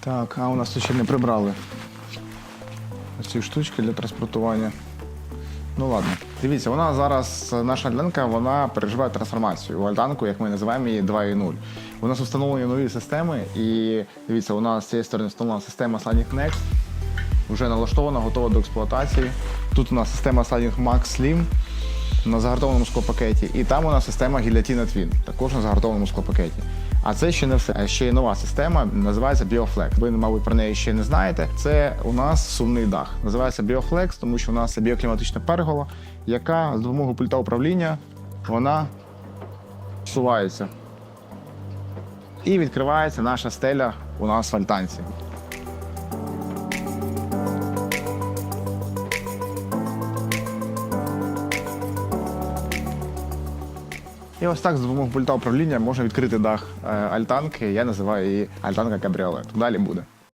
Так, а у нас тут ще не прибрали. Ці штучки для транспортування. Ну ладно. Дивіться, вона зараз, наша альтанка, вона переживає трансформацію. У альтанку, як ми називаємо її 2.0. У нас встановлені нові системи, і дивіться, у нас з цієї сторони встановлена система Sliding Next. Вже налаштована, готова до експлуатації. Тут у нас система Sliding Max Slim на загартованому склопакеті. І там у нас система Guillotine Twin, також на загартованому склопакеті. А це ще не все. Ще є нова система, називається BioFlex. Ви, мабуть, про неї ще не знаєте. Це у нас сумний дах. Називається BioFlex, тому що у нас це біокліматична пергола, яка з допомогою пульта управління вона сувається. І відкривається наша стеля у нас в альтанці. І ось так з допомогою пульта управління можна відкрити дах е, альтанки. Я називаю її альтанка кабріолет. Далі буде.